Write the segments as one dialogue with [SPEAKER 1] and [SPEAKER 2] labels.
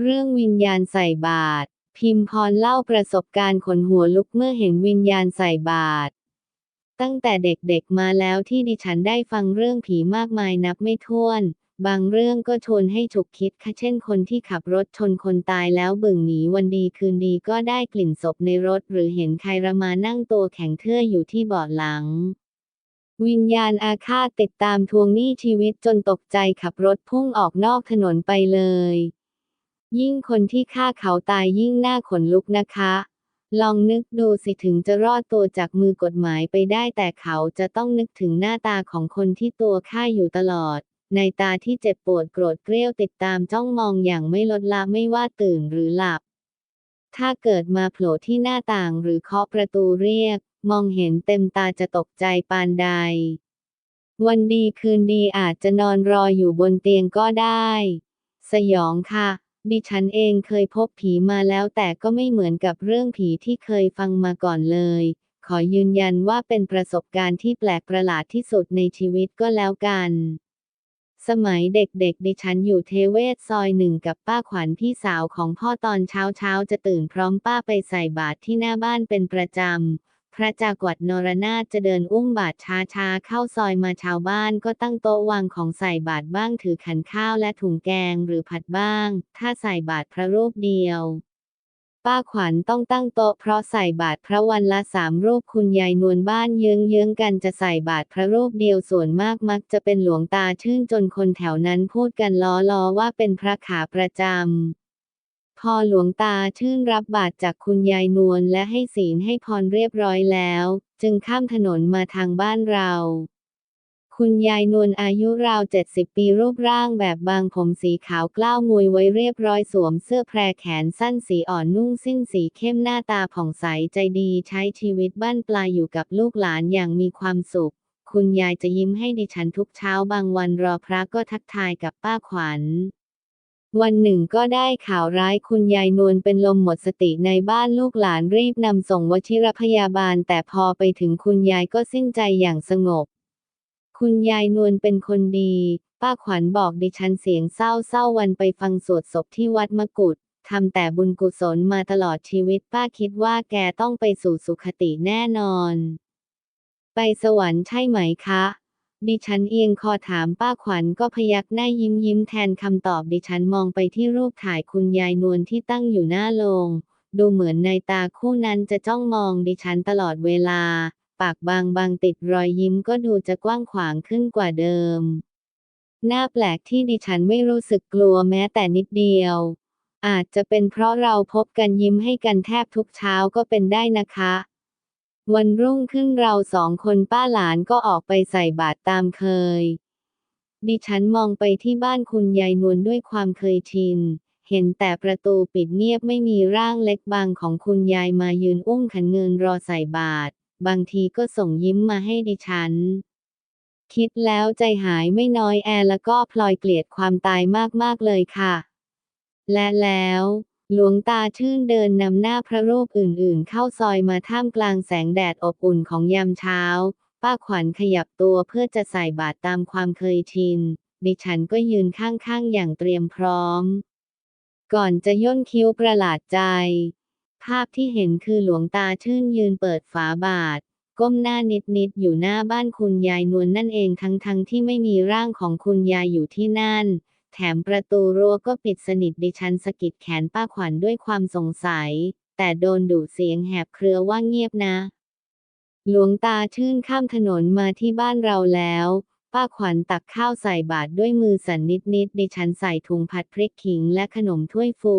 [SPEAKER 1] เรื่องวิญญาณใส่บาตรพิมพรเล่าประสบการณ์ขนหัวลุกเมื่อเห็นวิญญาณใส่บาตรตั้งแต่เด็กๆมาแล้วที่ดิฉันได้ฟังเรื่องผีมากมายนับไม่ถ้วน บางเรื่องก็ชวนให้ฉุกคิดค่ะเช่นคนที่ขับรถชนคนตายแล้วบึ่งหนีวันดีคืนดีก็ได้กลิ่นศพในรถ หรือเห็นใครระมานั่งตัวแข็งเทื่ออยู่ที่เบาะหลัง วิญญาณอาฆาตติดตามทวงหนี้ชีวิตจนตกใจขับรถพุ่งออกนอกถนนไปเลย ยิ่งคนที่ฆ่าเขาตายยิ่งหน่าขนลุกนะคะ ลองนึกดูสิถึงจะรอดตัวจากมือกฎหมายไปได้แต่เขาจะต้องนึกถึงหน้าตาของคนที่ตัวฆ่าอยู่ตลอด ในตาที่เจ็บปวดโกรธเกรี้ยวติดตามจ้องมองอย่างไม่ลดละไม่ว่าตื่นหรือหลับ ถ้าเกิดมาโผล่ที่หน้าต่างหรือเคาะประตูเรียก มองเห็นเต็มตาจะตกใจปานใด วันดีคืนดีอาจจะนอนรออยู่บนเตียงก็ได้ สยองค่ะ ดิฉันเองเคยพบผีมาแล้วแต่ก็ไม่เหมือนกับเรื่องผีที่เคยฟังมาก่อนเลย ขอยืนยันว่าเป็นประสบการณ์ที่แปลกประหลาดที่สุดในชีวิตก็แล้วกัน สมัยเด็กๆ ดิฉันอยู่เทเวศซอยหนึ่งกับป้าขวัญพี่สาวของพ่อตอนเช้าเช้าๆจะตื่นพร้อมป้าไปใส่บาตรที่หน้าบ้านเป็นประจำ พระจากวัดนรนาถจะเดินอุ้มบาตรช้าๆเข้าซอยมาชาวบ้านก็ตั้งโต๊ะวางของใส่บาตรบ้างถือขันข้าวและถุงแกงหรือผัดบ้าง ถ้าใส่บาตรพระรูปเดียว ป้าขวัญต้องตั้งโต๊ะเพราะใส่บาตรพระวันละสามรูปคุณยายนวลบ้านเยื้องๆกันจะใส่บาตรพระรูปเดียวส่วนมากมักจะเป็นหลวงตาชื่นจนคนแถวนั้นพูดกันล้อล้อว่าเป็นพระขาประจำ พอหลวงตาชื่นรับบาตรจากคุณยายนวลและให้ศีลให้พรเรียบร้อยแล้ว จึงข้ามถนนมาทางบ้านเรา คุณยายนวลอายุราวเจ็ดสิบปีรูปร่างแบบบางผมสีขาวกล้าวมวยไว้เรียบร้อยสวมเสื้อแพรแขนสั้นสีอ่อนนุ่งสิ้นสีเข้มหน้าตาผ่องใสใจดีใช้ชีวิตบ้านปลายอยู่กับลูกหลานอย่างมีความสุข คุณยายจะยิ้มให้ดิฉันทุกเช้าบางวันรอพระก็ทักทายกับป้าขวัญ วันหนึ่งก็ได้ข่าวร้ายคุณยายนวลเป็นลมหมดสติในบ้านลูกหลานรีบนำส่งวชิรพยาบาล แต่พอไปถึงคุณยายก็สิ้นใจอย่างสงบ คุณยายนวลเป็นคนดี ป้าขวัญบอกดิฉันเสียงเศร้าเศร้าวันไปฟังสวดศพที่วัดมะกุฏทำแต่บุญกุศลมาตลอดชีวิตป้าคิดว่าแกต้องไปสู่สุขติแน่นอน ไปสวรรค์ใช่ไหมคะ ดิฉันเอียงคอถามป้าขวัญก็พยักหน้ายิ้มยิ้มแทนคำตอบดิฉันมองไปที่รูปถ่ายคุณยายนวลที่ตั้งอยู่หน้าโลงดูเหมือนในตาคู่นั้นจะจ้องมองดิฉันตลอดเวลา ปากบางบางติดรอยยิ้มก็ดูจะกว้างขวางขึ้นกว่าเดิม หน่าแปลกที่ดิฉันไม่รู้สึกกลัวแม้แต่นิดเดียว อาจจะเป็นเพราะเราพบกันยิ้มให้กันแทบทุกเช้าก็เป็นได้นะคะ วันรุ่งขึ้นเราสองคนป้าหลานก็ออกไปใส่บาตรตามเคย ดิฉันมองไปที่บ้านคุณยายนวลด้วยความเคยชิน เห็นแต่ประตูปิดเงียบไม่มีร่างเล็กบางของคุณยายมายืนอุ้มขันเงินรอใส่บาตร บางทีก็ส่งยิ้มมาให้ดิฉัน คิดแล้วใจหายไม่น้อยแอแล้วก็พลอยเกลียดความตายมากๆเลยค่ะ และแล้ว หลวงตาชื่นเดินนำหน้าพระรูปอื่นๆ เข้าซอยมาท่ามกลางแสงแดดอบอุ่นของยามเช้า ป้าขวัญขยับตัวเพื่อจะใส่บาตรตามความเคยชิน ดิฉันก็ยืนข้างๆ อย่างเตรียมพร้อม ก่อนจะย่นคิ้วประหลาดใจ ภาพที่เห็นคือหลวงตาชื่นยืนเปิดฝาบาตรก้มหน้านิดๆ อยู่หน้าบ้านคุณยายนวลนั่นเองทั้งๆที่ไม่มีร่างของคุณยายอยู่ที่นั่น แถมประตูรั้วก็ปิดสนิทดิฉันสะกิดแขนป้าขวัญด้วยความสงสัย แต่โดนดุเสียงแหบเครือว่าเงียบนะ หลวงตาชื่นข้ามถนนมาที่บ้านเราแล้ว ป้าขวัญตักข้าวใส่บาตรด้วยมือสั่นนิดๆดิฉันใส่ถุงผัดพริกขิงและขนมถ้วยฟู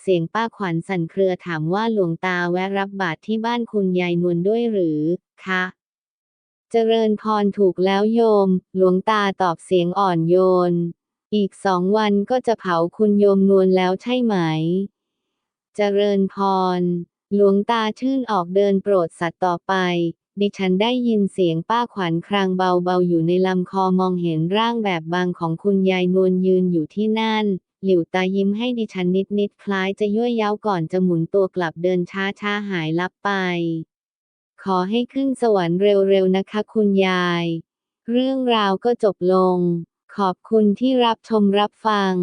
[SPEAKER 1] เสียงป้าขวัญสั่นเครือถามว่าหลวงตาแวะรับบาตรที่บ้านคุณยายนวลด้วยหรือคะเจริญพรถูกแล้วโยม หลวงตาตอบเสียงอ่อนโยน อีกสองวันก็จะเผาคุณโยมนวลแล้วใช่ไหม เจริญพร หลวงตาชื่นออกเดินโปรดสัตว์ต่อไป ดิฉันได้ยินเสียงป้าขวัญครางเบาๆอยู่ในลำคอมองเห็นร่างแบบบางของคุณยายนวลยืนอยู่ที่นั่น หลิวตายิ้มให้ดิฉันนิดๆคล้ายจะยั่วเย้าก่อนจะหมุนตัวกลับเดินช้าๆหายลับไป ขอให้ขึ้นสวรรค์เร็วๆนะคะคุณยาย เรื่องราวก็จบลง ขอบคุณที่รับชมรับฟัง